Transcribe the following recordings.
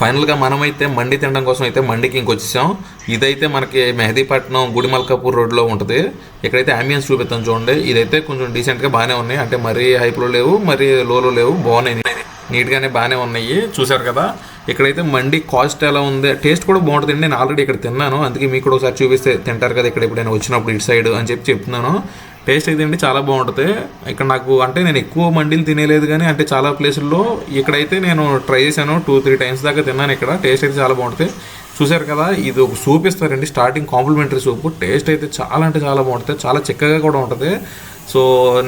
ఫైనల్గా మనమైతే మండి తినడం కోసం అయితే మండికి ఇంకొచ్చేసాం. ఇదైతే మనకి మెహదీపట్నం గుడిమల్కాపూర్ రోడ్లో ఉంటుంది. ఇక్కడైతే అంబియన్స్ చూపిస్తాం చూడండి. ఇదైతే కొంచెం డీసెంట్గా బాగానే ఉన్నాయి. అంటే మరీ హైప్లో లేవు మరీ లోలో లేవు బాగున్నాయి. నీట్గానే బాగానే ఉన్నాయి. చూసారు కదా? ఇక్కడైతే మండి కాస్ట్ ఎలా ఉంది? టేస్ట్ కూడా బాగుంటుంది నేను ఆల్రెడీ ఇక్కడ తిన్నాను. అందుకే మీకు కూడా ఒకసారి చూపిస్తే తింటారు కదా? ఇక్కడ ఎప్పుడైనా వచ్చినప్పుడు ఇటు సైడ్ అని చెప్పి చెప్తున్నాను. టేస్ట్ అయితే అండి చాలా బాగుంటుంది. ఇక్కడ నాకు అంటే నేను ఎక్కువ మండీలు తినేలేదు కానీ అంటే చాలా ప్లేసుల్లో ఇక్కడైతే నేను ట్రై చేశాను. టూ త్రీ టైమ్స్ దాకా తిన్నాను ఇక్కడ. టేస్ట్ అయితే చాలా బాగుంటుంది. చూసారు కదా ఇది ఒక సూప్ ఇస్తారండి. Starting complementary soup. టేస్ట్ అయితే చాలా అంటే చాలా బాగుంటుంది. చాలా చిక్కగా కూడా ఉంటుంది. సో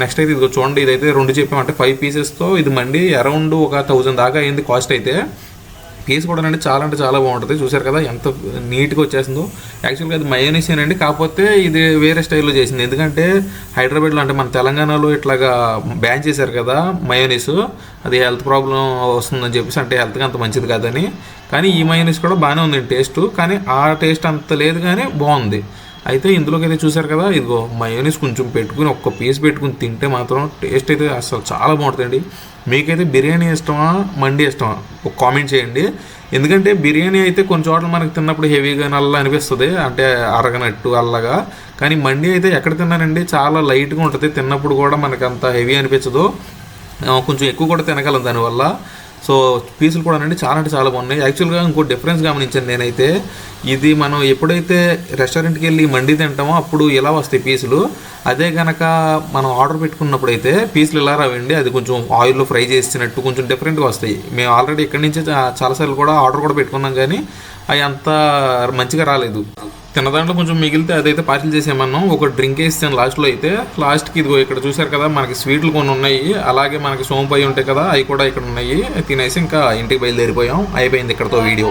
నెక్స్ట్ అయితే ఇదిగో చూడండి ఇదైతే రెండు చెప్పామంటే ఫైవ్ పీసెస్తో ఇది మండి అరౌండ్ ఒక థౌజండ్ దాకా అయింది కాస్ట్ అయితే. పీస్ కూడా అండి చాలా అంటే చాలా బాగుంటుంది. చూసారు కదా ఎంత నీట్గా వచ్చేసిందో. యాక్చువల్గా అది మయోనీస్ అండి కాకపోతే ఇది వేరే స్టైల్లో చేసింది. ఎందుకంటే హైదరాబాద్లో అంటే మన తెలంగాణలో ఇట్లాగా బ్యాన్ చేశారు కదా మయోనీస్ అది హెల్త్ ప్రాబ్లం వస్తుందని చెప్పేసి అంటే హెల్త్కి అంత మంచిది కాదని. కానీ ఈ మయోనీస్ కూడా బాగానే ఉంది టేస్ట్. కానీ ఆ టేస్ట్ అంత లేదు కానీ బాగుంది. అయితే ఇందులోకి అయితే చూసారు కదా ఇదిగో మయోనీస్ కొంచెం పెట్టుకుని ఒక్క పీస్ పెట్టుకుని తింటే మాత్రం టేస్ట్ అయితే అసలు చాలా బాగుంటుందండి. మీకైతే బిర్యానీ ఇష్టమా మండి ఇష్టమా? ఒక కామెంట్ చేయండి. ఎందుకంటే బిర్యానీ అయితే కొన్ని చోట్ల మనకి తిన్నప్పుడు హెవీగా నల్ల అనిపిస్తుంది అంటే అరగనట్టు అల్లగా. కానీ మండి అయితే ఎక్కడ తిన్నానండి చాలా లైట్గా ఉంటుంది తిన్నప్పుడు కూడా మనకు అంత హెవీ అనిపించదు. కొంచెం ఎక్కువ కూడా తినగలం దానివల్ల. సో పీసులు కూడా అండి చాలా అంటే చాలా బాగున్నాయి. యాక్చువల్గా ఇంకో డిఫరెన్స్ గమనించాను నేనైతే. ఇది మనం ఎప్పుడైతే రెస్టారెంట్కి వెళ్ళి మండి తింటామో అప్పుడు ఇలా వస్తాయి పీసులు? అదే కనుక మనం ఆర్డర్ పెట్టుకున్నప్పుడు అయితే పీసులు ఎలా రావండి? అది కొంచెం ఆయిల్లో ఫ్రై చేసినట్టు కొంచెం డిఫరెంట్గా వస్తాయి. మేము ఆల్రెడీ ఇక్కడి నుంచి చాలాసార్లు కూడా ఆర్డర్ కూడా పెట్టుకున్నాం కానీ అవి అంత మంచిగా రాలేదు. తిన్న దాంట్లో కొంచెం మిగిలితే అదైతే పార్సిల్ చేసేమన్నాం ఒక డ్రింక్ వేస్తాను లాస్ట్లో అయితే. లాస్ట్కి ఇదిగో ఇక్కడ చూసారు కదా మనకి స్వీట్లు కొన్ని ఉన్నాయి. అలాగే మనకి సోంపై ఉంటాయి కదా అవి కూడా ఇక్కడ ఉన్నాయి. తినేసి ఇంకా ఇంటికి బయలుదేరిపోయాం. అయిపోయింది ఇక్కడతో వీడియో.